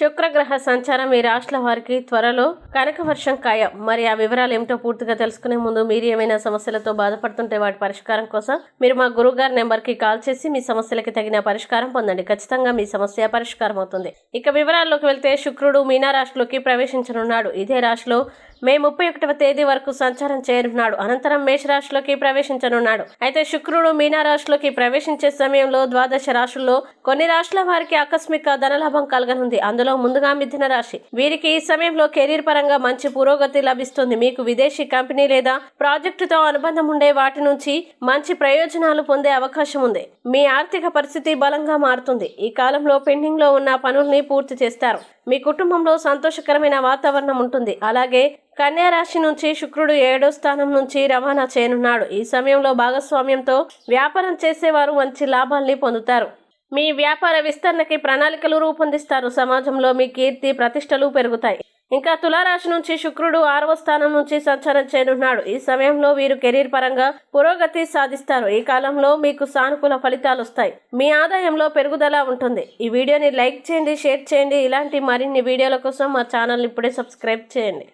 శుక్రగ్రహ సంచారం ఈ రాష్ట్ర వారికి త్వరలో కనక వర్షం ఖాయం. మరి ఆ వివరాలు ఏమిటో పూర్తిగా తెలుసుకునే ముందు మీరు ఏమైనా సమస్యలతో బాధపడుతుంటే వాటి పరిష్కారం కోసం మీరు మా గురుగారి నెంబర్కి కాల్ చేసి మీ సమస్యలకి తగిన పరిష్కారం పొందండి. ఖచ్చితంగా మీ సమస్య పరిష్కారం అవుతుంది. ఇక వివరాల్లోకి వెళ్తే శుక్రుడు మీనా రాశిలోకి ప్రవేశించనున్నాడు. ఇదే రాశిలో మే ముప్పై ఒకటవ తేదీ వరకు సంచారం చేయనున్నాడు. అనంతరం మేషరాశిలోకి ప్రవేశించనున్నాడు. అయితే శుక్రుడు మీనా రాశిలోకి ప్రవేశించే సమయంలో ద్వాదశ రాశుల్లో కొన్ని రాశుల వారికి ఆకస్మిక ధనలాభం కలగనుంది. అందులో ముందుగా మిథున రాశి. వీరికి ఈ సమయంలో కెరీర్ పరంగా మంచి పురోగతి లభిస్తుంది. మీకు విదేశీ కంపెనీ లేదా ప్రాజెక్టుతో అనుబంధం ఉండే వాటి నుంచి మంచి ప్రయోజనాలు పొందే అవకాశం ఉంది. మీ ఆర్థిక పరిస్థితి బలంగా మారుతుంది. ఈ కాలంలో పెండింగ్లో ఉన్న పనుల్ని పూర్తి చేస్తారు. మీ కుటుంబంలో సంతోషకరమైన వాతావరణం ఉంటుంది. అలాగే కన్యా రాశి నుంచి శుక్రుడు ఏడో స్థానం నుంచి రవాణా చేయనున్నాడు. ఈ సమయంలో భాగస్వామ్యంతో వ్యాపారం చేసేవారు మంచి లాభాల్ని పొందుతారు. మీ వ్యాపార విస్తరణకి ప్రణాళికలు రూపొందిస్తారు. సమాజంలో మీ కీర్తి ప్రతిష్టలు పెరుగుతాయి. ఇంకా తులారాశి నుంచి శుక్రుడు ఆరవ స్థానం నుంచి సంచారం చేయనున్నాడు. ఈ సమయంలో వీరు కెరీర్ పరంగా పురోగతి సాధిస్తారు. ఈ కాలంలో మీకు సానుకూల ఫలితాలు వస్తాయి. మీ ఆదాయంలో పెరుగుదల ఉంటుంది. ఈ వీడియోని లైక్ చేయండి షేర్ చేయండి. ఇలాంటి మరిన్ని వీడియోల కోసం మా ఛానల్ని ఇప్పుడే సబ్స్క్రైబ్ చేయండి.